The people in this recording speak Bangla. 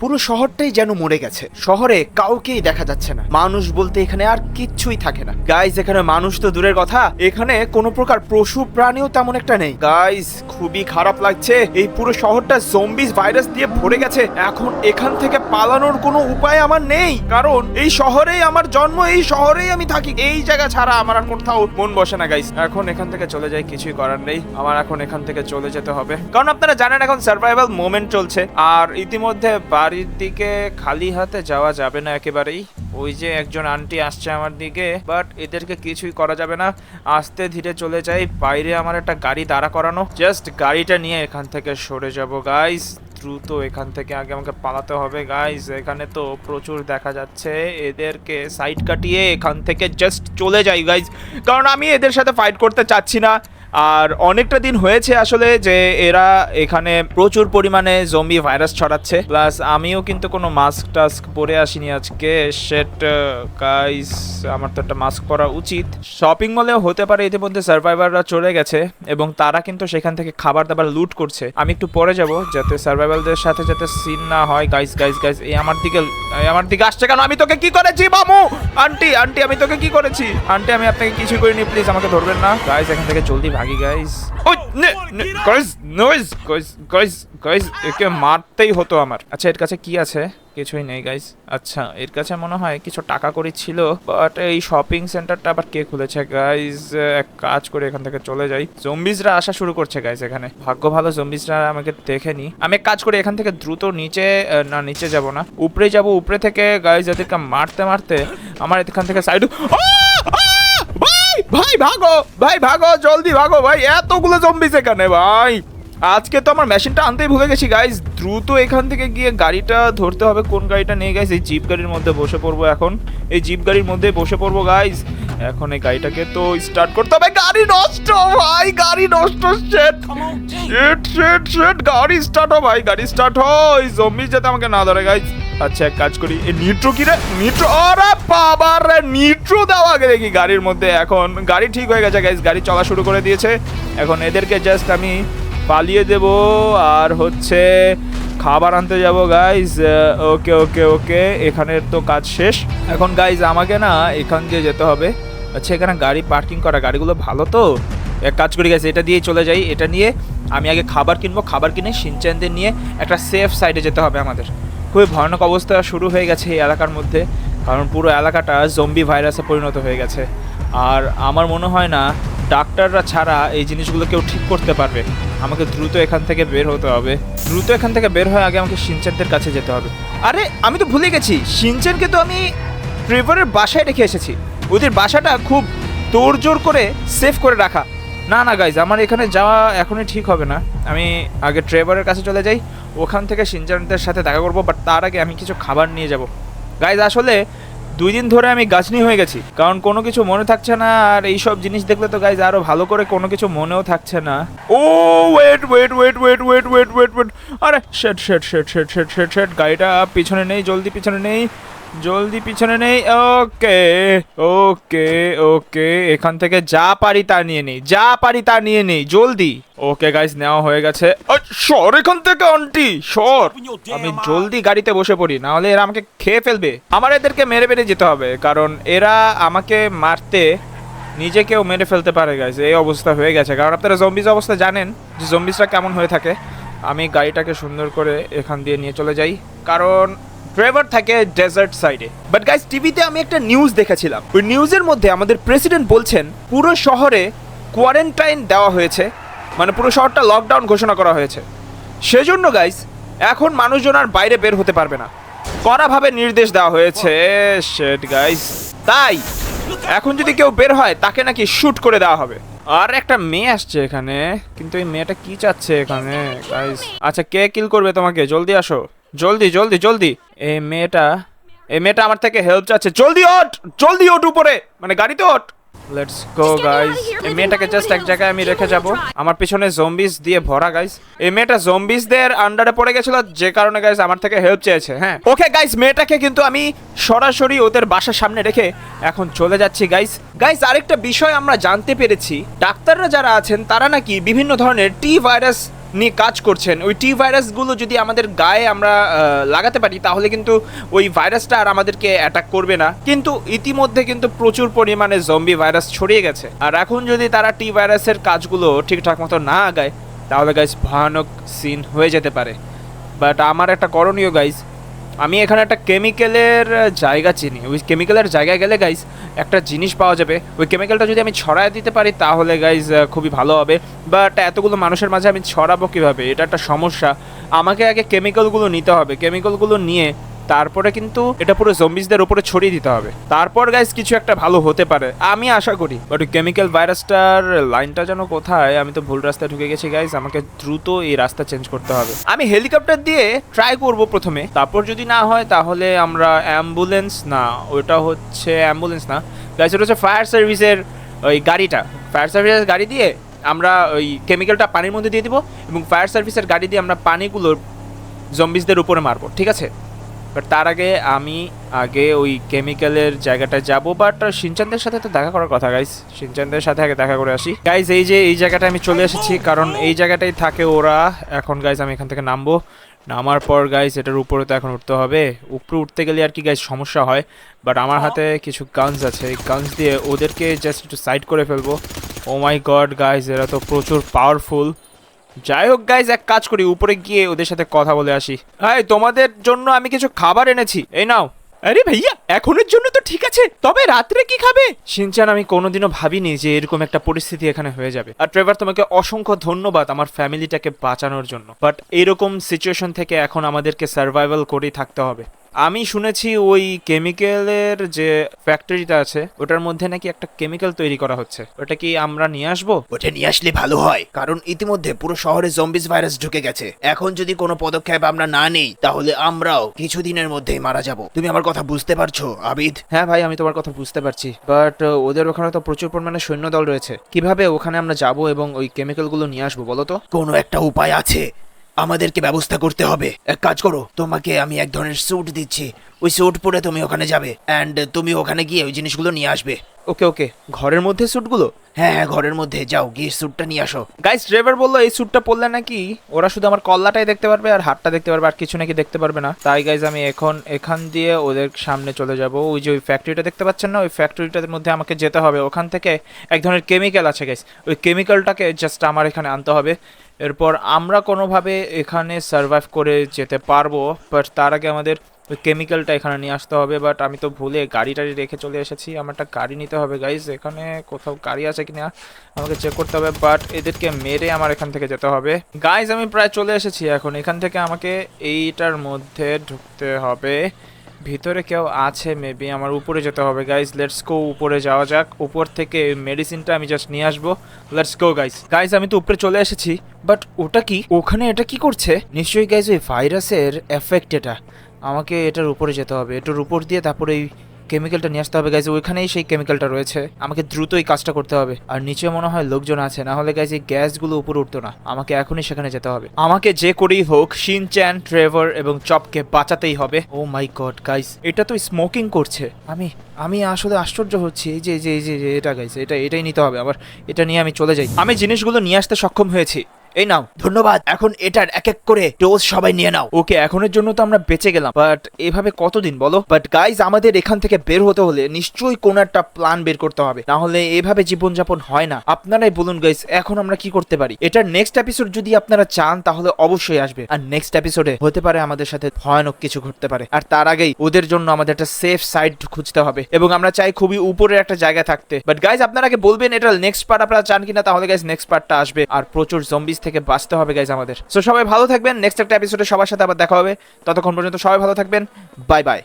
পুরো শহরটাই যেন মরে গেছে। শহরে কাউকেই দেখা যাচ্ছে না। মানুষ বলতে এখানে আর কিচ্ছুই থাকে না। গাইজ এখানে মানুষ তো দূরের কথা। এখানে কোনো প্রকার পশু প্রাণীও তেমন একটা নেই। গাইস খুবই খারাপ লাগছে। এই পুরো শহরটা জম্বিস ভাইরাস দিয়ে ভরে গেছে। এখন এখান থেকে পালানোর কোনো উপায় আমার নেই। কারণ এই শহরেই আমার জন্ম, এই শহরেই আমি থাকি। এই জায়গা ছাড়া আমার আর কোথাও মন বসে না গাইস এখন এখান থেকে চলে যাই, কিছুই করার নেই। আমার এখন এখান থেকে চলে যেতে হবে। কারণ আপনারা জানেন এখন সার্ভাইভাল মোমেন্ট চলছে। আর ইতিমধ্যে বাড়ির দিকে খালি হাতে যাওয়া যাবে না একেবারেই। ওই যে একজন আন্টি আসছে আমার দিকে বাট এদেরকে কিছুই করা যাবে না। আস্তে ধীরে চলে যাই, বাইরে আমার একটা গাড়ি দাঁড়া করানো। জাস্ট গাড়িটা নিয়ে এখান থেকে সরে যাব গাইস দ্রুত এখান থেকে আগে আমাকে পালাতে হবে গাইস এখানে তো প্রচুর দেখা যাচ্ছে। এদেরকে সাইড কাটিয়ে এখান থেকে জাস্ট চলে যাই গাইস কারণ আমি এদের সাথে ফাইট করতে চাচ্ছি না। আর অনেকটা দিন হয়েছে আসলে যে এরা এখানে প্রচুর পরিমাণে জম্বি ভাইরাস ছড়াচ্ছে। প্লাস আমিও কিন্তু কোনো মাস্ক টাস্ক পরে আসিনি আজকে। সেট গাইস আমার তো একটা মাস্ক পরা উচিত। শপিং মলে হতে পারে ইতিমধ্যে সার্ভাইভাররা চলে গেছে এবং তারা কিন্তু সেখান থেকে খাবার দাবার লুট করছে। আমি একটু পরে যাব যাতে সার্ভাইভালদের সাথে যাতে সিন না হয়। গাইস গাইস গাইস এই আমার দিকে আমার দিকে আসছে কেন? আমি তোকে কি করেছি মামু আন্টি আন্টি আমি তোকে কি করেছি? আন্টি আমি আপনাকে কিছু করিনি প্লিজ আমাকে ধরবেন না। গাইস এখান থেকে জলদি ভাগি গাইস ওই guys noise guys guys guys একে মারতেই হতো আমার। আচ্ছা এর কাছে কি আছে? কিছুই নেই গাইস আচ্ছা এর কাছে মনে হয় কিছু টাকা করি ছিল বাট এই শপিং সেন্টারটা আবার কে খুলেছে গাইস এক কাজ করে এখান থেকে চলে যাই। জম্বিজরা আসা শুরু করছে গাইস এখানে। ভাগ্য ভালো জম্বিজরা আমাকে দেখেনি আমি এক কাজ করি, এখান থেকে দ্রুত নিচে না, নিচে যাব না। উপরে যাব, উপরে থেকে গাইস এদেরকে মারতে মারতে, আমার এখান থেকে সাইড ভাই ভাই ভাগো ভাই ভাগো জলদি ভাগো ভাই এতগুলো জম্বি সেখানে ভাই। আজকে তো আমার মেশিনটা আনতেই ভুলে গেছি গাইস দ্রুত এখান থেকে গিয়ে গাড়িটা ধরতে হবে। কোন গাড়িটা নিয়ে গাইস এই জিপ গাড়ির মধ্যে বসে পড়ব এখন। এই জিপ গাড়ির মধ্যে বসে পড়ব গাইস এখন এই গাড়িটাকে তো স্টার্ট করতে হবে। গাড়ি নষ্ট ভাই! গাড়ি নষ্ট শেট শেট শেট শেট গাড়ি স্টার্ট হো ভাই! গাড়ি স্টার্ট হয় জম্বি যাতে আমাকে না ধরে গাইস আচ্ছা এক কাজ করি। এই নিট্রো কি রে? নিট্রো আরে বাবা রে! নিট্রো দেওয়া আগে দেখি গাড়ির মধ্যে। এখন গাড়ি ঠিক হয়ে গেছে গাইস গাড়ি চলা শুরু করে দিয়েছে। এখন এদেরকে জাস্ট আমি পালিয়ে দেব আর হচ্ছে খাবার আনতে যাব গাইজ ওকে ওকে ওকে এখানের তো কাজ শেষ। এখন গাইজ আমাকে না এখান দিয়ে যেতে হবে। আচ্ছা এখানে গাড়ি পার্কিং করা, গাড়িগুলো ভালো তো? এক কাজ করি গেছে এটা দিয়ে চলে যাই, এটা নিয়ে আমি আগে খাবার কিনবো, খাবার কিনে সিনচ্যানদের নিয়ে একটা সেফ সাইডে যেতে হবে আমাদের। খুবই ভয়ানক অবস্থা শুরু হয়ে গেছে এই এলাকার মধ্যে, কারণ পুরো এলাকাটা জম্বি ভাইরাসে পরিণত হয়ে গেছে। আর আমার মনে হয় না ডাক্তাররা ছাড়া এই জিনিসগুলো কেউ ঠিক করতে পারবে। আমাকে দ্রুত এখান থেকে বের হতে হবে। দ্রুত এখান থেকে বের হয়ে আগে আমাকে সিনচেনদের কাছে যেতে হবে। আরে, আমি তো ভুলে গেছি। সিনচেনকে তো আমি ট্রেভারের বাসায় রেখে এসেছি। ওদের বাসাটা খুব তোড়জোড় করে সেভ করে রাখা। না না গাইজ আমার এখানে যাওয়া এখনই ঠিক হবে না। আমি আগে ট্রেভারের কাছে চলে যাই। ওখান থেকে সিনচানদের সাথে দেখা করব বাট তার আগে আমি কিছু খাবার নিয়ে যাব। গাইজ আসলে দুই দিন ধরে আমি গাছনি হয়ে গেছি, কারণ কোনো কিছু মনে থাকছে না, আর এইসব জিনিস দেখলে তো গাইজ আরও ভালো করে কোনো কিছু মনেও থাকছে না। ও wait wait wait wait wait wait wait wait আরে শেট শেট শেট শেট শেট শেট শেট গাড়িটা পিছনে নেই, জলদি পিছনে নেই। জলদি পিছনে নেই। ওকে ওকে ওকে, এখান থেকে যা পারি তা নিয়ে নেই, যা পারি তা নিয়ে নেই, জলদি। ওকে গাইস নেওয়া হয়ে গেছে। সর এখান থেকে আন্টি সর। আমি জলদি গাড়িতে বসে পড়ি না হলে এরা আমাকে খেয়ে ফেলবে। আমার এদেরকে মেরে মেরে যেতে হবে, কারণ এরা আমাকে মারতে নিজেকেও মেরে ফেলতে পারে গাইস এই অবস্থা হয়ে গেছে। কারণ আপনারা জম্বিজ অবস্থা জানেন যে জম্বিজটা কেমন হয়ে থাকে। আমি গাড়িটাকে সুন্দর করে এখান দিয়ে নিয়ে চলে যাই। কারণ ড্রাইভার থাকে ডেজার্ট সাইডে বাট গাইস টিভিতে আমি একটা নিউজ দেখেছিলাম। ওই নিউজের মধ্যে আমাদের প্রেসিডেন্ট বলছেন, পুরো শহরে কোয়ারেন্টাইন দেওয়া হয়েছে। মানে পুরো শহরটা লকডাউন ঘোষণা করা হয়েছে। সেজন্য গাইস এখন মানুষজন আর বাইরে বের হতে পারবে না। কড়াভাবে নির্দেশ দেওয়া হয়েছে। শেট গাইস তাই, এখন যদি কেউ বের হয়, তাকে নাকি শুট করে দেওয়া হবে। আর একটা মেয়ে আসছে এখানে। কিন্তু এই মেয়েটা কি চাচ্ছে এখানে? গাইস আচ্ছা কে কিল করবে তোমাকে? জলদি আসো। জলদি জলদি জলদি। এই মেয়েটা এই মেয়েটা আমার থেকে হেল্প চাচ্ছে। জলদি ওঠ জলদি ওঠ উপরে। মানে গাড়িতে ওঠ। লেটস গো গাইস এই মেয়েটাকে জাস্ট এক জায়গায় আমি রেখে যাব। আমার পিছনে জম্বিস দিয়ে ভরা গাইস এই মেয়েটা জম্বিসদের আন্ডারে পড়ে গেছিল যে কারণে গাইস আমার থেকে হেল্প চেয়েছে হ্যাঁ। ওকে গাইস মেয়েটাকে কিন্তু আমি সরাসরি ওদের বাসার সামনে রেখে এখন চলে যাচ্ছি গাইস গাইস আরেকটা বিষয় আমরা জানতে পেরেছি। ডাক্তাররা যারা আছেন তারা নাকি বিভিন্ন ধরনের টি ভাইরাস নিয়ে কাজ করছেন, ওই টি ভাইরাসগুলো যদি আমাদের গায়ে আমরা লাগাতে পারি, তাহলে কিন্তু ওই ভাইরাসটা আর আমাদেরকে অ্যাটাক করবে না। কিন্তু ইতিমধ্যে কিন্তু প্রচুর পরিমাণে জম্বি ভাইরাস ছড়িয়ে গেছে। আর এখন যদি তারা টি ভাইরাসের কাজগুলো ঠিকঠাক মতো না আগায়, তাহলে গাইজ ভয়ানক সিন হয়ে যেতে পারে। বাট আমার একটা করণীয় গাইজ আমি এখানে একটা কেমিক্যালের জায়গা চিনি। ওই কেমিক্যালের জায়গায় গেলে গাইজ একটা জিনিস পাওয়া যাবে। ওই কেমিক্যালটা যদি আমি ছড়ায় দিতে পারি, তাহলে গাইজ খুবই ভালো হবে। বাট এতগুলো মানুষের মাঝে আমি ছড়াবো কীভাবে? এটা একটা সমস্যা। আমাকে আগে কেমিক্যালগুলো নিতে হবে। কেমিক্যালগুলো নিয়ে তারপরে কিন্তু এটা পুরো জম্বিসদের উপরে ছড়িয়ে দিতে হবে। তারপর গাইজ কিছু একটা ভালো হতে পারে, আমি আশা করি। বাট কেমিক্যাল ভাইরাসটার লাইনটা যেন কোথায়, আমি তো ভুল রাস্তায় ঢুকে গেছি গাইজ আমাকে দ্রুত এই রাস্তা চেঞ্জ করতে হবে। আমি হেলিকপ্টার দিয়ে ট্রাই করব প্রথমে, তারপর যদি না হয় তাহলে আমরা অ্যাম্বুলেন্স না, ওটা হচ্ছে অ্যাম্বুলেন্স না। গাইজ ওটা হচ্ছে ফায়ার সার্ভিসের ওই গাড়িটা। ফায়ার সার্ভিসের গাড়ি দিয়ে আমরা ওই কেমিক্যালটা পানির মধ্যে দিয়ে দিব এবং ফায়ার সার্ভিসের গাড়ি দিয়ে আমরা পানিগুলো জম্বিসদের উপরে মারবো, ঠিক আছে? বাট তার আগে আমি আগে ওই কেমিক্যালের জায়গাটায় যাব বাট সিনচানদের সাথে তো দেখা করার কথা গাইস সিনচানদের সাথে আগে দেখা করে আসি। গাইস এই যে, এই জায়গাটায় আমি চলে এসেছি, কারণ এই জায়গাটাই থাকে ওরা। এখন গাইস আমি এখান থেকে নামবো। নামার পর গাইস এটার উপরে তো এখন উঠতে হবে। উপরে উঠতে গেলে আর কি গাইস সমস্যা হয়। বাট আমার হাতে কিছু গানস আছে। এই গানস দিয়ে ওদেরকে জাস্ট একটু সাইড করে ফেলব। ও মাই গড গাইস এরা তো প্রচুর পাওয়ারফুল যাই হোক গাইজ এক কাজ করি উপরে গিয়ে ওদের সাথে কথা বলে আসি। হ্যাঁ তোমাদের জন্য আমি কিছু খাবার এনেছি। এই নাও। আরে ভাইয়া এখনের জন্য তো ঠিক আছে তবে রাত্রে কি খাবে? সিনচান আমি কোনোদিনও ভাবিনি যে এরকম একটা পরিস্থিতি এখানে হয়ে যাবে। আর ট্রেভার তোমাকে অসংখ্য ধন্যবাদ আমার ফ্যামিলিটাকে বাঁচানোর জন্য। বাট এরকম সিচুয়েশন থেকে এখন আমাদেরকে সার্ভাইভাল করেই থাকতে হবে। আমি শুনেছি ওই কেমিক্যালের যে ফ্যাক্টরিটা আছে ওটার মধ্যে নাকি একটা কেমিক্যাল তৈরি করা হচ্ছে। ওটা কি আমরা নিয়ে আসব? ওটা নিয়ে আসলে ভালো হয় কারণ ইতিমধ্যে পুরো শহরে জম্বিস ভাইরাস ঢুকে গেছে। এখন যদি কোনো পদক্ষেপ আমরা না নেই তাহলে আমরাও কিছুদিনের মধ্যেই মারা যাব। তুমি আমার কথা বুঝতে পারছ আবিদ? হ্যাঁ ভাই আমি তোমার কথা বুঝতে পারছি। বাট ওদের ওখানে তো প্রচুর পরিমাণে সৈন্যদল রয়েছে। কীভাবে ওখানে আমরা যাব এবং ওই কেমিক্যালগুলো নিয়ে আসব বলো তো? কোনো একটা উপায় আছে। আমাদেরকে ব্যবস্থা করতে হবে। এক কাজ করো তোমাকে আমি এক ধরনের স্যুট দিচ্ছি। ওই স্যুট পরে তুমি ওখানে যাবে অ্যান্ড তুমি ওখানে গিয়ে ওই জিনিসগুলো নিয়ে আসবে। ওকে ওকে। ঘরের মধ্যে স্যুটগুলো হ্যাঁ হ্যাঁ ঘরের মধ্যে। যাও গিয়ে স্যুটটা নিয়ে আসো। গাইস ড্রাইভার বলল এই স্যুটটা পরলে নাকি ওরা শুধু আমার কল্লাটাই দেখতে পারবে আর হাতটা দেখতে পারবে আর কিছু নাকি দেখতে পারবে না। তাই গাইজ আমি এখন এখান দিয়ে ওদের সামনে চলে যাব। ওই যে ওই ফ্যাক্টরিটা দেখতে পাচ্ছেন না? ওই ফ্যাক্টরিটার মধ্যে আমাকে যেতে হবে। ওখান থেকে এক ধরনের কেমিক্যাল আছে গাইস ওই কেমিক্যালটাকে জাস্ট আমার এখানে আনতে হবে। এরপর আমরা কোনোভাবে এখানে সার্ভাইভ করে যেতে পারব বাট তার আগে আমাদের ওই কেমিক্যালটা এখানে নিয়ে আসতে হবে বাট আমি তো ভুলে গাড়ি টাড়ি রেখে চলে এসেছি, আমার একটা গাড়ি নিতে হবে গাইজ এখানে কোথাও গাড়ি আছে কিনা আমাকে চেক করতে হবে বাট এদেরকে মেরে আমার এখান থেকে যেতে হবে। গাইজ আমি প্রায় চলে এসেছি এখন, এখান থেকে আমাকে এইটার মধ্যে ঢুকতে হবে। ভিতরে কেউ আছে মেবি আমার উপরে যেতে হবে। গাইজ লেটস গো উপরে যাওয়া যাক। উপর থেকে মেডিসিনটা আমি জাস্ট নিয়ে আসব। লেটস গো গাইজ গাইজ আমি তো উপরে চলে এসেছি বাট ওটা কি? ওখানে এটা কি করছে? নিশ্চয়ই গাইজ ওই ভাইরাসের এফেক্ট এটা। আমাকে এটার উপরে যেতে হবে। এটার উপর দিয়ে তারপরে এই কেমিক্যালটা নিয়ে আসতে হবে গাইজ ওইখানেই সেই কেমিক্যালটা রয়েছে। আমাকে দ্রুত এই কাজটা করতে হবে। আর নিচে মনে হয় লোকজন আছে। না হলে গাইজ এই গ্যাসগুলো উপরে উঠতো না। আমাকে এখনই সেখানে যেতে হবে। আমাকে যে করেই হোক শিন চ্যান ট্রেভার এবং চপকে বাঁচাতেই হবে। ও মাই গড গাইজ এটা তো স্মোকিং করছে। আমি আমি আসলে আশ্চর্য হচ্ছি। এই যে এই যে এই যে, এটা গাইজ এটা, এটাই নিতে হবে। আবার এটা নিয়ে আমি চলে যাই। আমি জিনিসগুলো নিয়ে আসতে সক্ষম হয়েছি। এই নাও। ধন্যবাদ। এখন এটার এক এক করে ডোজ সবাই নিয়ে নাও। ওকে, এখনের জন্য তো আমরা বেঁচে গেলাম বাট এভাবে কতদিন বলো? বাট গাইজ আমাদের এখান থেকে বের হতে হলে নিশ্চয়ই কোন একটা প্ল্যান বের করতে হবে। না হলে এভাবে জীবনযাপন হয় না। আপনারাই বলুন গাইজ এখন আমরা কি করতে পারি? এটার নেক্সট এপিসোড যদি আপনারা চান, তাহলে অবশ্যই আসবে। আর নেক্সট এপিসোডে হতে পারে আমাদের সাথে ভয়ানক কিছু ঘটতে পারে। আর তার আগেই ওদের জন্য আমাদের একটা সেফ সাইড খুঁজতে হবে। এবং আমরা চাই খুবই উপরের একটা জায়গা থাকতে। বাট গাইজ আপনারা আগে বলবেন এটা নেক্সট পার্ট আপনারা চান কিনা? তাহলে গাইজ নেক্সট পার্টটা আসবে। আর প্রচুর জম্বিস থেকে বাঁচতে হবে গাইজ আমাদের। সো সবাই ভালো থাকবেন। নেক্সট একটা এপিসোডে সবার সাথে আবার দেখা হবে। ততক্ষণ পর্যন্ত সবাই ভালো থাকবেন। Bye bye